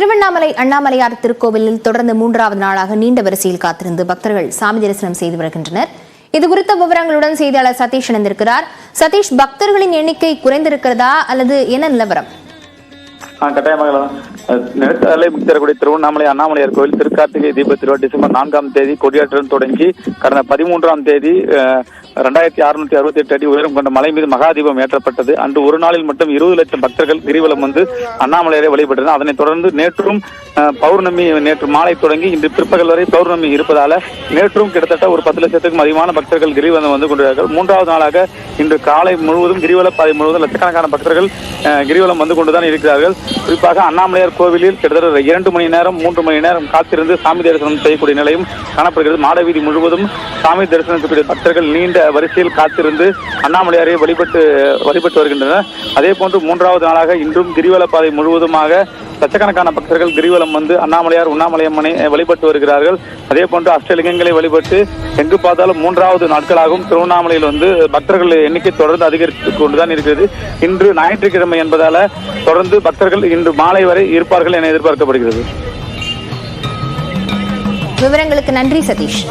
திருவண்ணாமலை அண்ணாமலையார் திருக்கோவிலில் தொடர்ந்து மூன்றாவது நாளாக நீண்ட வரிசையில் காத்திருந்து பக்தர்கள் சாமி தரிசனம் செய்து வருகின்றனர். இது குறித்த விவரங்களுடன் செய்தியாளர் சதீஷ் இணைந்திருக்கிறார். சதீஷ் பக்தர்களின் எண்ணிக்கை குறைந்திருக்கிறதா அல்லது என்ன நிலவரம்? ஆ, கட்டாயமாக முக்தி தரக்கூடிய திருவண்ணாமலை அண்ணாமலையார் கோயில் திருக்கார்த்திகை தீப திருவிழா டிசம்பர் நான்காம் தேதி கொடியேற்றம் தொடங்கி கடந்த பதிமூன்றாம் தேதி ரெண்டாயிரத்தி அறுநூத்தி அறுபத்தி எட்டு அடி உயரம் கொண்ட மலை மீது மகாதீபம் ஏற்றப்பட்டது. அன்று ஒரு நாளில் மட்டும் இருபது லட்சம் பக்தர்கள் கிரிவலம் வந்து அண்ணாமலையரை வழிபட்டனர். அதனைத் தொடர்ந்து நேற்றும் பௌர்ணமி நேற்று மாலை தொடங்கி இன்று பிற்பகல் வரை பௌர்ணமி இருப்பதால நேற்றும் கிட்டத்தட்ட ஒரு பத்து லட்சத்துக்கும் அதிகமான பக்தர்கள் கிரிவலம் வந்து கொண்டிருக்கிறார்கள். மூன்றாவது நாளாக இன்று காலை முழுவதும் கிரிவல பாதை முழுவதும் லட்சக்கணக்கான பக்தர்கள் கிரிவலம் வந்து கொண்டுதான் இருக்கிறார்கள். குறிப்பாக அண்ணாமலையார் கோவிலில் கிட்டத்தட்ட இரண்டு மணி நேரம் மூன்று மணி நேரம் காத்திருந்து சாமி தரிசனம் செய்யக்கூடிய நிலையும் காணப்படுகிறது. மாடவீதி முழுவதும் சாமி தரிசனத்துக்குரிய பக்தர்கள் நீண்ட வரிசையில் காத்திருந்து அண்ணாமலையாரை வழிபட்டு வழிபட்டு வருகின்றனர். அதே போன்று மூன்றாவது நாளாக இன்றும் கிரிவல பாதை முழுவதுமாக லட்சக்கணக்கான பக்தர்கள் கிரிவலம் வந்து அண்ணாமலையார் உண்ணாமலையம்மனை வழிபட்டு வருகிறார்கள். அதே போன்று அஷ்டலிங்கங்களை வழிபட்டு எங்கு பார்த்தாலும் மூன்றாவது நாட்களாகவும் திருவண்ணாமலையில் வந்து பக்தர்கள் எண்ணிக்கை தொடர்ந்து அதிகரித்து கொண்டுதான் இருக்கிறது. இன்று ஞாயிற்றுக்கிழமை என்பதால தொடர்ந்து பக்தர்கள் இன்று மாலை வரை இருப்பார்கள் என எதிர்பார்க்கப்படுகிறது. விவரங்களுக்கு நன்றி சதீஷ்.